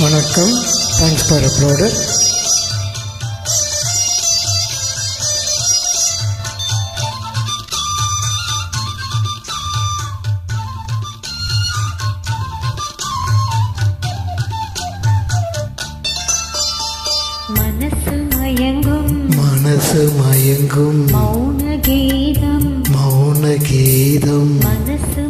வணக்கம். Thanks for மயங்கும் மனசு மயங்கும். மௌன கீதம் மௌன கீதம் மனசு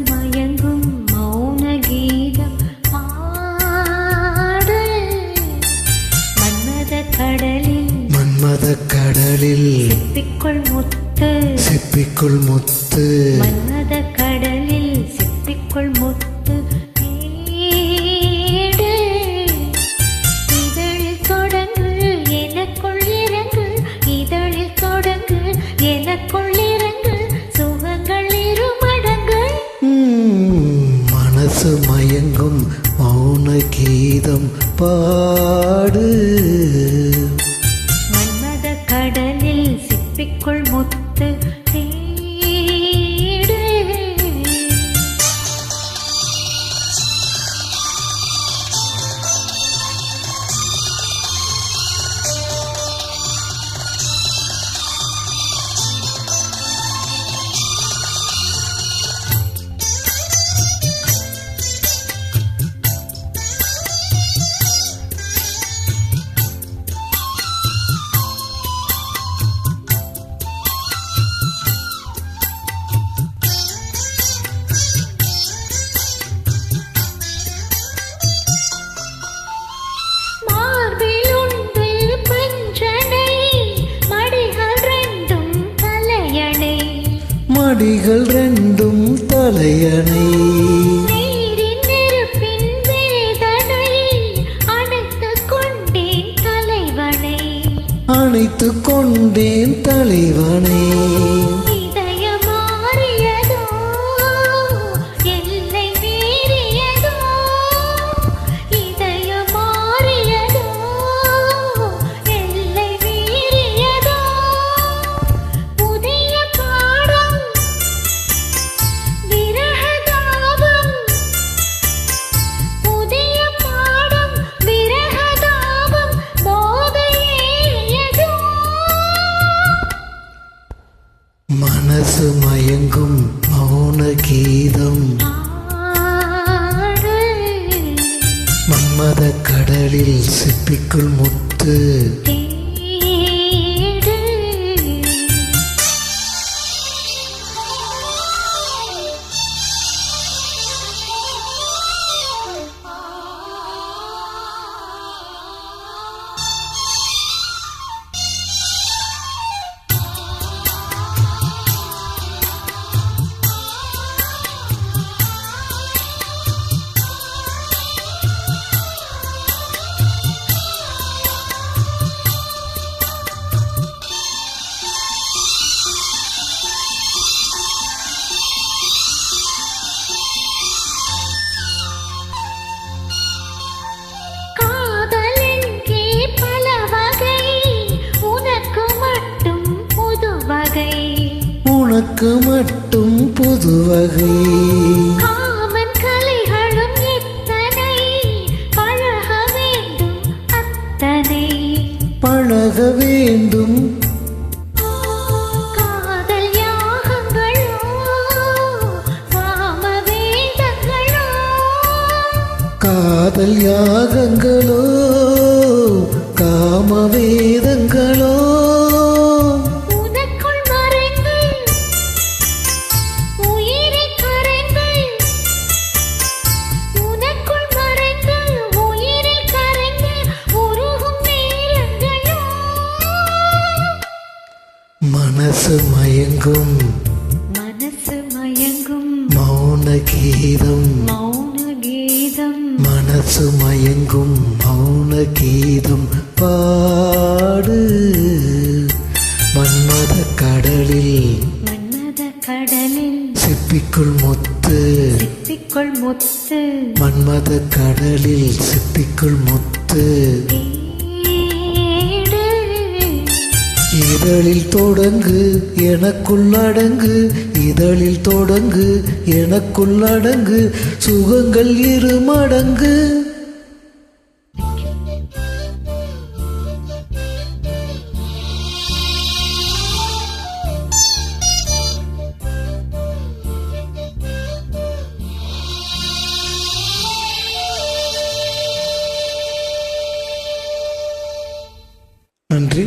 மன்மத கடலில் சிப்பிக்குள் முத்து. சிப்பிக்குள் முத்து. மன்மத கடலில் சிப்பிக்குள் முத்து. இதழில் தொடங்கு எனக்குள் இறங்கு. இதழில் தொடங்கு எனக்குள் இறங்கு. சுகங்கள் இருமடங்கு. மனசு மயங்கும் மௌன கீதம் பாடு. மடிகள் ரெண்டும் தலையணை. அணைத்து கொண்டேன் தலைவனை. மனசு மயங்கும் மௌன கீதம். ஆடு மன்மத கடலில் சிப்பிக்குள் முத்து. உனக்கு மட்டும் புது வகை. பழக வேண்டும் காதல் யாகங்களோ காம வேதங்களோ. மனசு மயங்கும். மனசு மயங்கும். மௌன கீதம். மௌன கீதம். மனசு மயங்கும். மௌன கீதம் பாடு. மன்மத கடலில். மன்மத கடலில். சிப்பிக்குள் முத்து. சிப்பிக்குள் முத்து. மன்மத கடலில் சிப்பிக்குள் முத்து. இதழில் தொடங்கு எனக்குள்ளடங்கு இதழில் தொடங்கு எனக்குள்ளடங்கு சுகங்கள் இரு மடங்கு. நன்றி.